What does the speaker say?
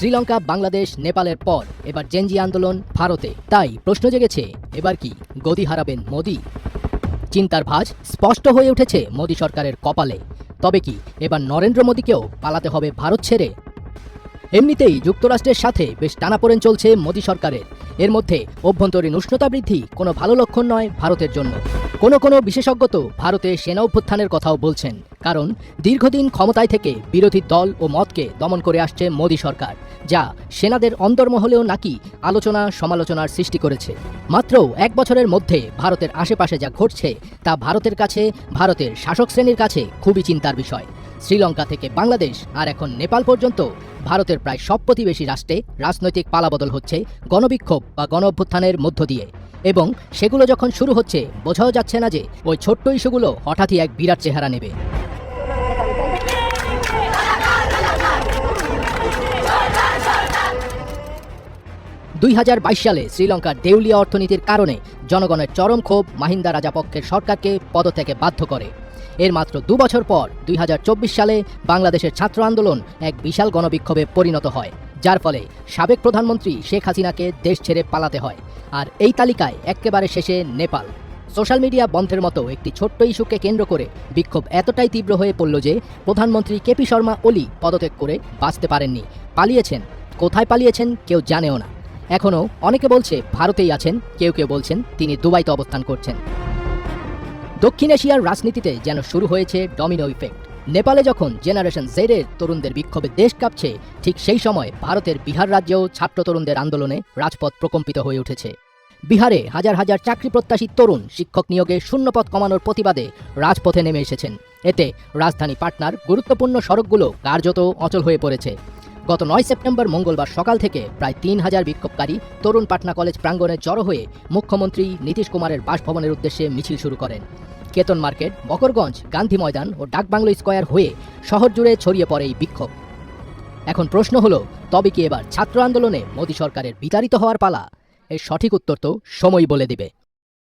শ্রীলঙ্কা, বাংলাদেশ, নেপালের পর। এবার জেনজি আন্দোলন ভারতে। তাই প্রশ্ন জেগেছে, এবার কি গদি হারাবেন মোদি? চিন্তার ভাঁজ স্পষ্ট হয়ে উঠেছে মোদী সরকারের কপালে। তবে কি এবার নরেন্দ্র মোদীকেও পালাতে হবে ভারত ছেড়ে? এমনিতেই যুক্তরাষ্ট্রের সাথে বেশ টানাপোড়েন চলছে মোদী সরকারের। এর মধ্যে অভ্যন্তরীণ উষ্ণতা বৃদ্ধি কোনো ভালো লক্ষণ নয় ভারতের জন্য। কোনো কোনো বিশেষজ্ঞ তো ভারতে সেনা অভ্যুত্থানের কথাও বলছেন, কারণ দীর্ঘদিন ক্ষমতায় থেকে বিরোধী দল ও মতকে দমন করে আসছে মোদী সরকার, যা সেনাদের অন্তর্মহলেও নাকি আলোচনা সমালোচনার সৃষ্টি করেছে। মাত্র এক বছরের মধ্যে ভারতের আশেপাশে যা ঘটছে, তা ভারতের কাছে, ভারতের শাসক শ্রেণির কাছে খুবই চিন্তার বিষয়। শ্রীলঙ্কা থেকে বাংলাদেশ আর এখন নেপাল পর্যন্ত ভারতের প্রায় সব প্রতিবেশী রাষ্ট্রে রাজনৈতিক পালাবদল হচ্ছে গণবিক্ষোভ বা গণ অভ্যুত্থানের মধ্য দিয়ে। এবং সেগুলো যখন শুরু হচ্ছে, বোঝাও যাচ্ছে না যে ওই ছোট্ট ইস্যুগুলো হঠাৎই এক বিরাট চেহারা নেবে। দুই হাজার বাইশ সালে শ্রীলঙ্কার দেউলিয়া অর্থনীতির কারণে জনগণের চরম ক্ষোভ মাহিন্দা রাজাপক্ষের সরকারকে পদত্যাগে বাধ্য করে। এর মাত্র দু বছর পর দুই হাজার চব্বিশ সালে বাংলাদেশের ছাত্র আন্দোলন এক বিশাল গণবিক্ষোভে পরিণত হয়, যার ফলে সাবেক প্রধানমন্ত্রী শেখ হাসিনাকে দেশ ছেড়ে পালাতে হয়। আর এই তালিকায় একেবারে শেষে নেপাল। সোশ্যাল মিডিয়া বন্ধের মতো একটি ছোট্ট ইস্যুকে কেন্দ্র করে বিক্ষোভ এতটাই তীব্র হয়ে পড়ল যে প্রধানমন্ত্রী কেপি শর্মা ওলি পদত্যাগ করে বাঁচতে পারেননি। পালিয়েছেন। কোথায় পালিয়েছেন কেউ জানেও না। এখনও অনেকে বলছে ভারতেই আছেন, কেউ কেউ বলছেন তিনি দুবাইতে অবস্থান করছেন। দক্ষিণ এশিয়ার রাজনীতিতে যেন শুরু হয়েছে ডমিনো ইফেক্ট নেপালে যখন জেনারেশন জেডের তরুণদের বিক্ষোভে দেশ কাঁপছে, ঠিক সেই সময় ভারতের বিহার রাজ্যেও ছাত্র তরুণদের আন্দোলনে রাজপথ প্রকম্পিত হয়ে উঠেছে। বিহারে হাজার হাজার চাকরি প্রত্যাশী তরুণ শিক্ষক নিয়োগে শূন্যপদ কমানোর প্রতিবাদে রাজপথে নেমে এসেছেন। এতে রাজধানী পাটনার গুরুত্বপূর্ণ সড়কগুলো কার্যত অচল হয়ে পড়েছে। গত নয় সেপ্টেম্বর মঙ্গলবার সকাল থেকে প্রায় তিন হাজার বিক্ষোভকারী তরুণ পাটনা কলেজ প্রাঙ্গণে জড়ো হয়ে মুখ্যমন্ত্রী নীতিশ কুমারের বাসভবনের উদ্দেশ্যে মিছিল শুরু করেন। কেতন মার্কেট, বকরগঞ্জ, গান্ধী ময়দান ও ডাকবাংলো স্কোয়ার হয়ে শহর জুড়ে ছড়িয়ে পড়ে এই বিক্ষোভ। এখন প্রশ্ন হলো, তবে কি এবার ছাত্র আন্দোলনে মোদী সরকারের বিতাড়িত হওয়ার পালা? এর সঠিক উত্তর তো সময় বলে দিবে।